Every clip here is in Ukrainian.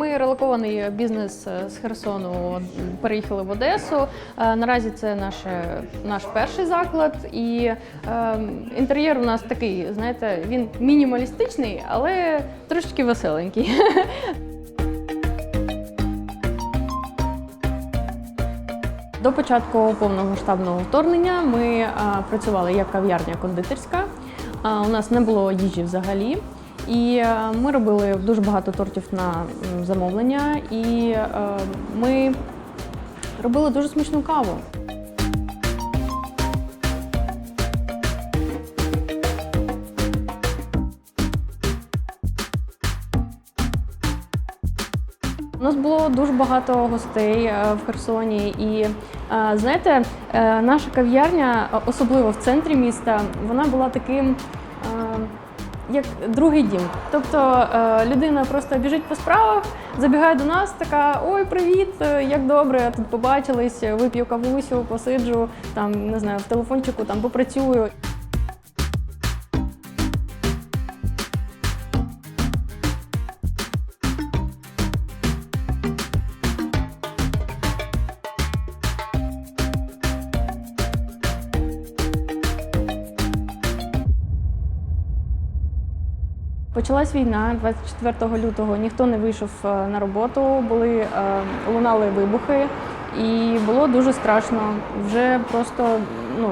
Ми релокований бізнес е, з Херсону переїхали в Одесу. Е, Наразі це наше, наш перший заклад, і е, інтер'єр у нас такий, знаєте, він мінімалістичний, але трошечки веселенький. До початку повномасштабного вторгнення ми е, працювали як кав'ярня кондитерська. Е, У нас не було їжі взагалі. І е, ми робили дуже багато тортів на замовлення, і е, ми робили дуже смачну каву. У нас було дуже багато гостей е, в Херсоні, і знаєте, наша кав'ярня, особливо в центрі міста, вона була таким. Як другий дім. Тобто е, людина просто біжить по справах, забігає до нас, така: ой, привіт, е, як добре, тут побачились, вип'ю кавусю, посиджу, там не знаю, в телефончику там попрацюю. Почалась війна 24 лютого. Ніхто не вийшов е, на роботу, були е, лунали вибухи, і було дуже страшно. Вже просто ну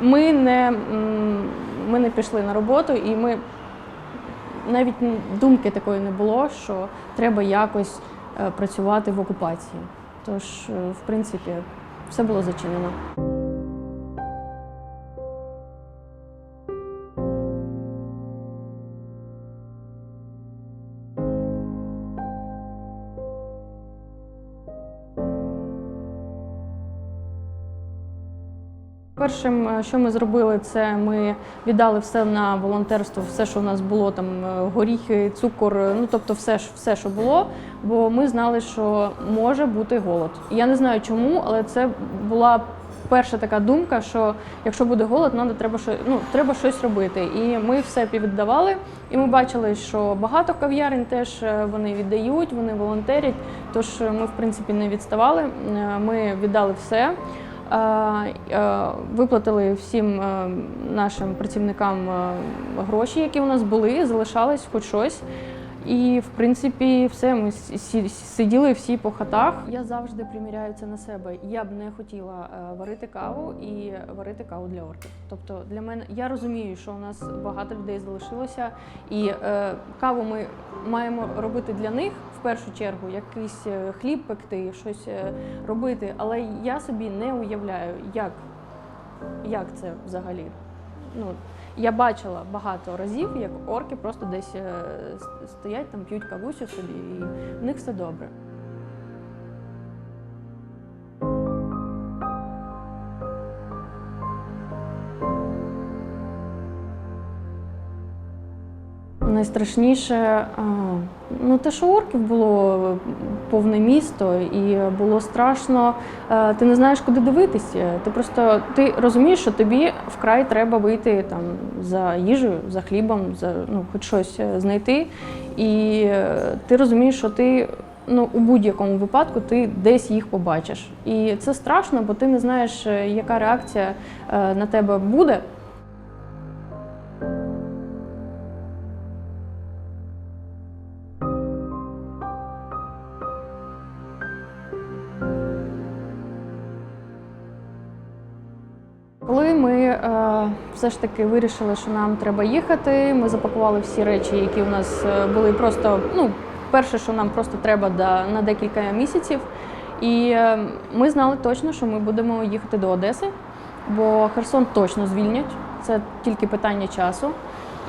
ми не ми не пішли на роботу, і ми навіть думки такої не було, що треба якось е, працювати в окупації. Тож, в принципі, все було зачинено. Першим, е, що ми зробили, це ми віддали все на волонтерство, все, що в нас було, там е, горіхи, цукор, е, ну тобто все, все, що було. Бо ми знали, що може бути голод. Я не знаю чому, але це була перша така думка, що якщо буде голод, надо, треба, що, ну, треба щось робити. І ми все віддавали. І ми бачили, що багато кав'ярень теж вони віддають, вони волонтерять. Тож ми, в принципі, не відставали. Ми віддали все. Виплатили всім е, нашим працівникам е, гроші, які у нас були, залишалось хоч щось. І в принципі, все ми сиділи всі по хатах. Я завжди приміряю це на себе. Я б не хотіла е, варити каву і варити каву для орків. Тобто для мене я розумію, що у нас багато людей залишилося, і е, каву ми маємо робити для них в першу чергу, якийсь е, хліб пекти, щось е, робити. Але я собі не уявляю, як, як це взагалі. Ну, я бачила багато разів, як орки просто десь е, стоять, там п'ють кавусю собі, і в них все добре. Найстрашніше, ну те, що орків було повне місто, і було страшно. Ти не знаєш, куди дивитися. Ти просто ти розумієш, що тобі вкрай треба вийти там за їжею, за хлібом, за ну, хоч щось е, знайти. І е, ти розумієш, що ти ну, у будь-якому випадку ти десь їх побачиш. І це страшно, бо ти не знаєш, е, яка реакція на тебе буде. Все ж таки вирішили, що нам треба їхати, ми запакували всі речі, які у нас е, були просто. Ну, перше, що нам просто треба на декілька місяців. І е, ми знали точно, що ми будемо їхати до Одеси, бо Херсон точно звільнять. Це тільки питання часу.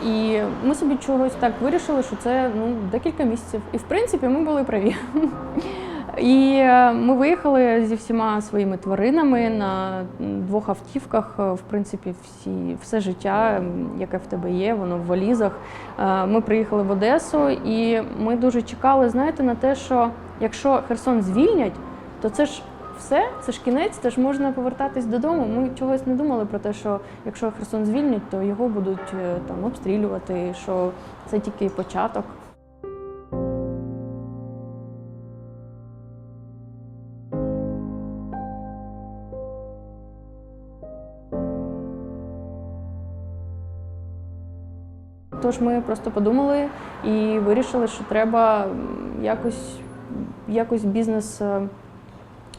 І ми собі чогось так вирішили, що це ну, декілька місяців. І в принципі ми були праві. І е, ми виїхали зі всіма своїми тваринами на двох автівках. Е, В принципі, всі, все життя, яке в тебе є, воно в валізах. Е, Ми приїхали в Одесу, і ми дуже чекали, знаєте, на те, що якщо Херсон звільнять, то це ж все, це ж кінець, це ж можна повертатись додому. Ми чогось не думали про те, що якщо Херсон звільнять, то його будуть там обстрілювати, що це тільки початок. Тож ми просто подумали і вирішили, що треба якось, якось бізнес е,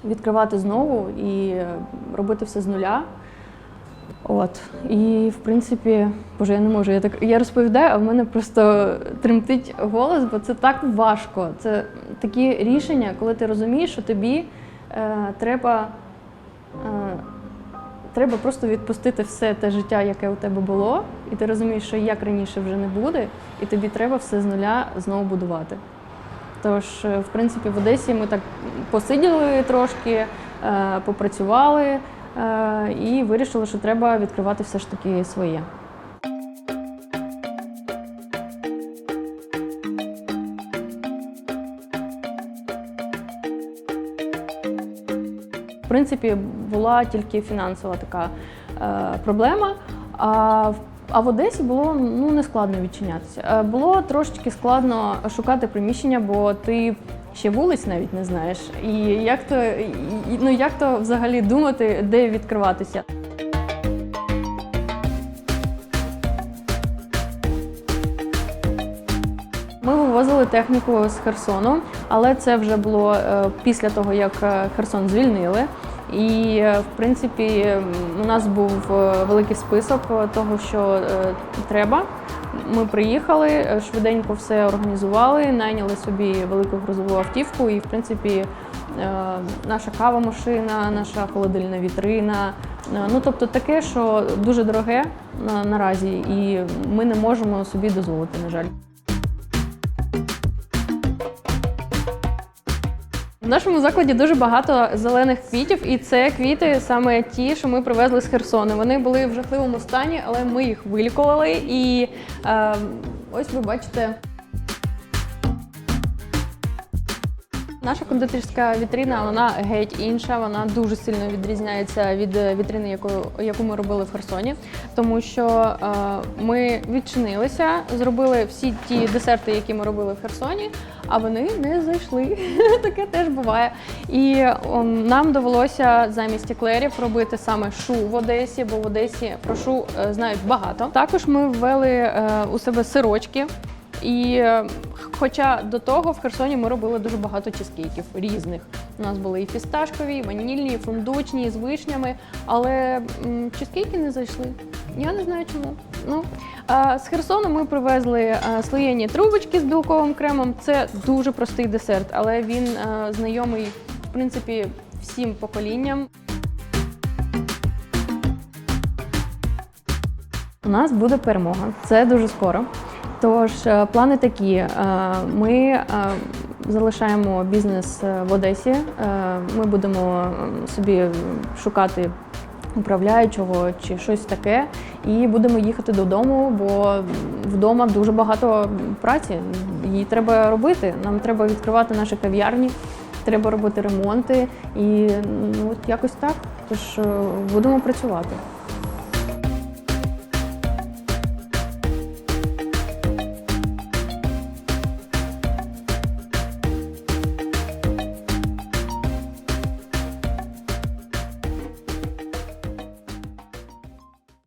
відкривати знову і е, робити все з нуля. От. І в принципі, боже, я не можу. Я так я розповідаю, а в мене просто тремтить голос, бо це так важко. Це такі рішення, коли ти розумієш, що тобі е, треба, е, треба просто відпустити все те життя, яке у тебе було, і ти розумієш, що як раніше вже не буде, і тобі треба все з нуля знову будувати. Тож, е, в принципі, в Одесі ми так посиділи трошки, е, попрацювали е, і вирішили, що треба відкривати все ж таки своє. Принципі, була тільки фінансова така е, проблема. А а в Одесі було ну не складно відчинятися. Е, Було трошечки складно шукати приміщення, бо ти ще вулиць навіть не знаєш. І як то ну як то взагалі думати, де відкриватися? Вивозили техніку з Херсону, але це вже було е, після того, як е, Херсон звільнили. І е, в принципі у нас був великий список того, що треба. Ми приїхали, швиденько все організували, найняли собі велику грузову автівку, і в принципі наша кава-машина, наша холодильна вітрина. Ну тобто таке, що дуже дороге наразі, і ми не можемо собі дозволити, на жаль. В нашому закладі дуже багато зелених квітів, і це квіти саме ті, що ми привезли з Херсону. Вони були в жахливому стані, але ми їх вилікували. І е, ось ви бачите. Наша кондитерська вітрина вона геть інша. Вона дуже сильно відрізняється від е, вітрини, яку, яку ми робили в Херсоні, тому що е, ми відчинилися, зробили всі ті десерти, які ми робили в Херсоні, а вони не зайшли. Таке теж буває. І нам довелося замість еклерів робити саме шу в Одесі, бо в Одесі про шу е, знають багато. Також ми ввели у себе сирочки. І е, хоча до того в Херсоні ми робили дуже багато чизкейків різних. У нас були і фісташкові, і ванільні, і фундучні, і з вишнями, але чизкейки не зайшли. Я не знаю чому. Ну, з Херсону ми привезли а, слоєні трубочки з білковим кремом. Це дуже простий десерт, але він а, знайомий в принципі всім поколінням. У нас буде перемога. Це дуже скоро. Тож е, плани такі: Е, ми е, залишаємо бізнес в Одесі. Ми будемо собі шукати управляючого чи щось таке, і будемо їхати додому, бо вдома дуже багато праці. Її треба робити. Нам треба відкривати наші кав'ярні. Треба робити ремонти і ну якось так. Тож будемо працювати.